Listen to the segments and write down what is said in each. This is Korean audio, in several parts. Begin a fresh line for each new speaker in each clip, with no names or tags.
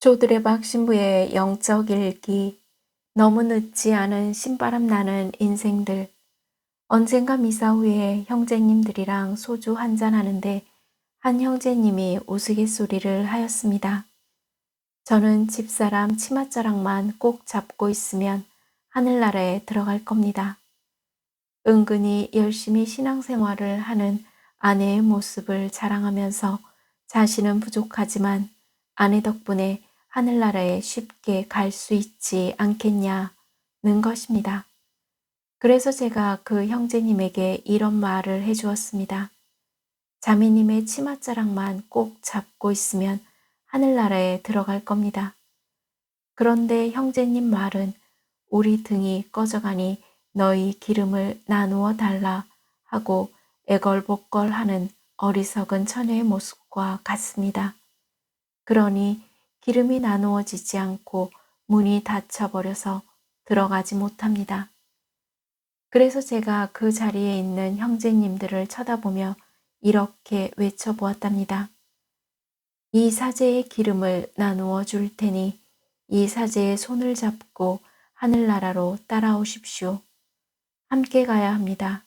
조드레박 신부의 영적 일기, 너무 늦지 않은 신바람 나는 인생들. 언젠가 미사 후에 형제님들이랑 소주 한잔 하는데 한 형제님이 우스갯소리를 하였습니다. 저는 집사람 치맛자락만 꼭 잡고 있으면 하늘나라에 들어갈 겁니다. 은근히 열심히 신앙생활을 하는 아내의 모습을 자랑하면서 자신은 부족하지만 아내 덕분에 하늘나라에 쉽게 갈 수 있지 않겠냐는 것입니다. 그래서 제가 그 형제님에게 이런 말을 해주었습니다. 자매님의 치맛자락만 꼭 잡고 있으면 하늘나라에 들어갈 겁니다. 그런데 형제님 말은 우리 등이 꺼져가니 너희 기름을 나누어 달라 하고 애걸복걸하는 어리석은 처녀의 모습과 같습니다. 그러니 기름이 나누어지지 않고 문이 닫혀버려서 들어가지 못합니다. 그래서 제가 그 자리에 있는 형제님들을 쳐다보며 이렇게 외쳐보았답니다. 이 사제의 기름을 나누어 줄 테니 이 사제의 손을 잡고 하늘나라로 따라오십시오. 함께 가야 합니다.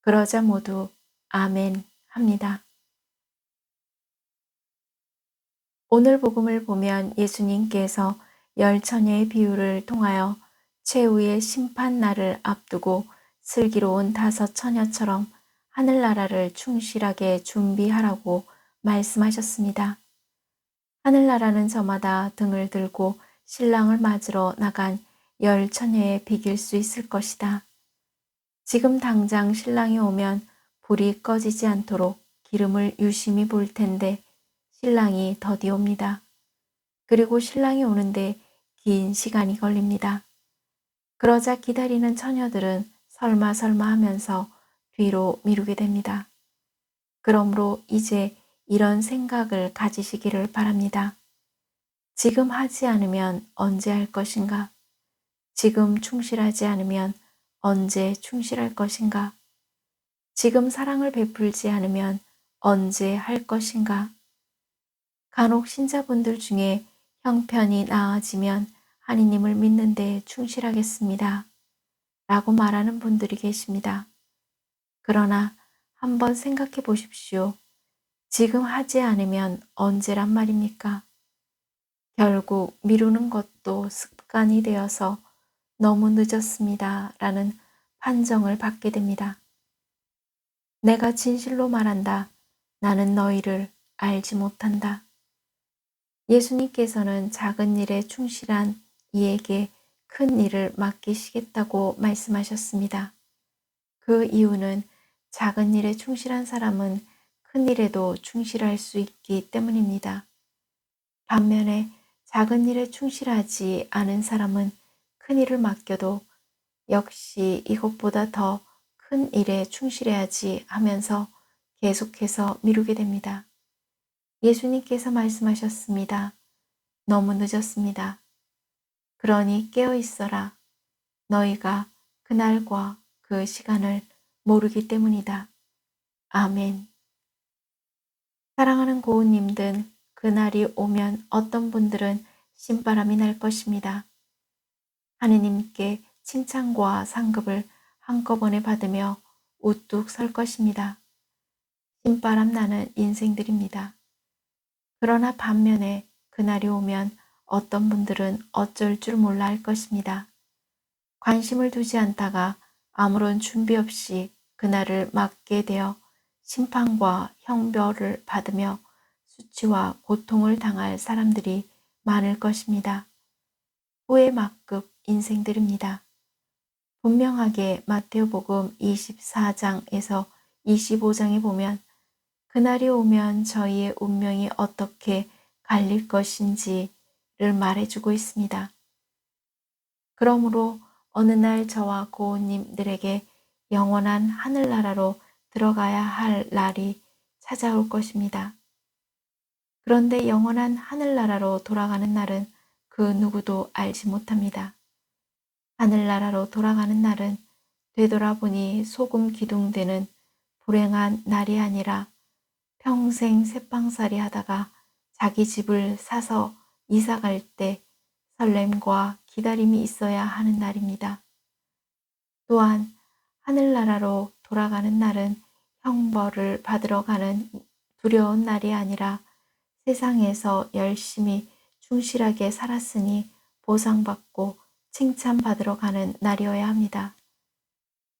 그러자 모두 아멘 합니다. 오늘 복음을 보면 예수님께서 열 처녀의 비유를 통하여 최후의 심판 날을 앞두고 슬기로운 다섯 처녀처럼 하늘나라를 충실하게 준비하라고 말씀하셨습니다. 하늘나라는 저마다 등을 들고 신랑을 맞으러 나간 열 처녀에 비길 수 있을 것이다. 지금 당장 신랑이 오면 불이 꺼지지 않도록 기름을 유심히 볼 텐데 신랑이 더디 옵니다. 그리고 신랑이 오는데 긴 시간이 걸립니다. 그러자 기다리는 처녀들은 설마 설마 하면서 뒤로 미루게 됩니다. 그러므로 이제 이런 생각을 가지시기를 바랍니다. 지금 하지 않으면 언제 할 것인가? 지금 충실하지 않으면 언제 충실할 것인가? 지금 사랑을 베풀지 않으면 언제 할 것인가? 간혹 신자분들 중에 형편이 나아지면 하느님을 믿는 데 충실하겠습니다. 라고 말하는 분들이 계십니다. 그러나 한번 생각해 보십시오. 지금 하지 않으면 언제란 말입니까? 결국 미루는 것도 습관이 되어서 너무 늦었습니다. 라는 판정을 받게 됩니다. 내가 진실로 말한다. 나는 너희를 알지 못한다. 예수님께서는 작은 일에 충실한 이에게 큰 일을 맡기시겠다고 말씀하셨습니다. 그 이유는 작은 일에 충실한 사람은 큰 일에도 충실할 수 있기 때문입니다. 반면에 작은 일에 충실하지 않은 사람은 큰 일을 맡겨도 역시 이것보다 더 큰 일에 충실해야지 하면서 계속해서 미루게 됩니다. 예수님께서 말씀하셨습니다. 너무 늦었습니다. 그러니 깨어 있어라. 너희가 그날과 그 시간을 모르기 때문이다. 아멘. 사랑하는 고우님 들, 그날이 오면 어떤 분들은 신바람이 날 것입니다. 하느님께 칭찬과 상급을 한꺼번에 받으며 우뚝 설 것입니다. 신바람 나는 인생들입니다. 그러나 반면에 그날이 오면 어떤 분들은 어쩔 줄 몰라 할 것입니다. 관심을 두지 않다가 아무런 준비 없이 그날을 맞게 되어 심판과 형벌을 받으며 수치와 고통을 당할 사람들이 많을 것입니다. 후회 막급 인생들입니다. 분명하게 마태오복음 24장에서 25장에 보면 그날이 오면 저희의 운명이 어떻게 갈릴 것인지를 말해주고 있습니다. 그러므로 어느 날 저와 고우님들에게 영원한 하늘나라로 들어가야 할 날이 찾아올 것입니다. 그런데 영원한 하늘나라로 돌아가는 날은 그 누구도 알지 못합니다. 하늘나라로 돌아가는 날은 되돌아보니 소금 기둥되는 불행한 날이 아니라 평생 새빵살이 하다가 자기 집을 사서 이사 갈 때 설렘과 기다림이 있어야 하는 날입니다. 또한 하늘나라로 돌아가는 날은 형벌을 받으러 가는 두려운 날이 아니라 세상에서 열심히 충실하게 살았으니 보상받고 칭찬받으러 가는 날이어야 합니다.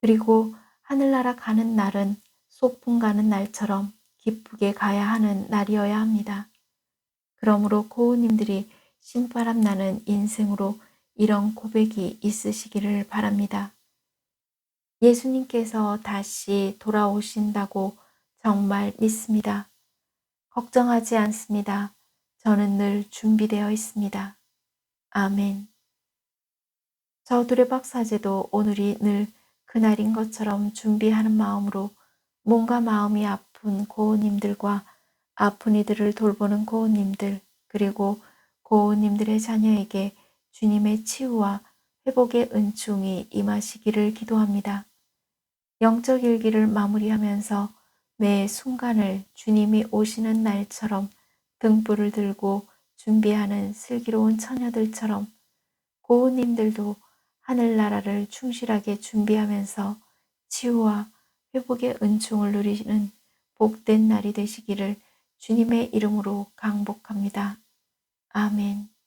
그리고 하늘나라 가는 날은 소풍 가는 날처럼 기쁘게 가야 하는 날이어야 합니다. 그러므로 고우님들이 신바람 나는 인생으로 이런 고백이 있으시기를 바랍니다. 예수님께서 다시 돌아오신다고 정말 믿습니다. 걱정하지 않습니다. 저는 늘 준비되어 있습니다. 아멘. 저 두레박사제도 오늘이 늘 그날인 것처럼 준비하는 마음으로 몸과 마음이 아픈 고우님들과 아픈 이들을 돌보는 고우님들 그리고 고우님들의 자녀에게 주님의 치유와 회복의 은총이 임하시기를 기도합니다. 영적 일기를 마무리하면서 매 순간을 주님이 오시는 날처럼 등불을 들고 준비하는 슬기로운 처녀들처럼 고우님들도 하늘나라를 충실하게 준비하면서 치유와 회복의 은총을 누리는 복된 날이 되시기를 주님의 이름으로 강복합니다. 아멘.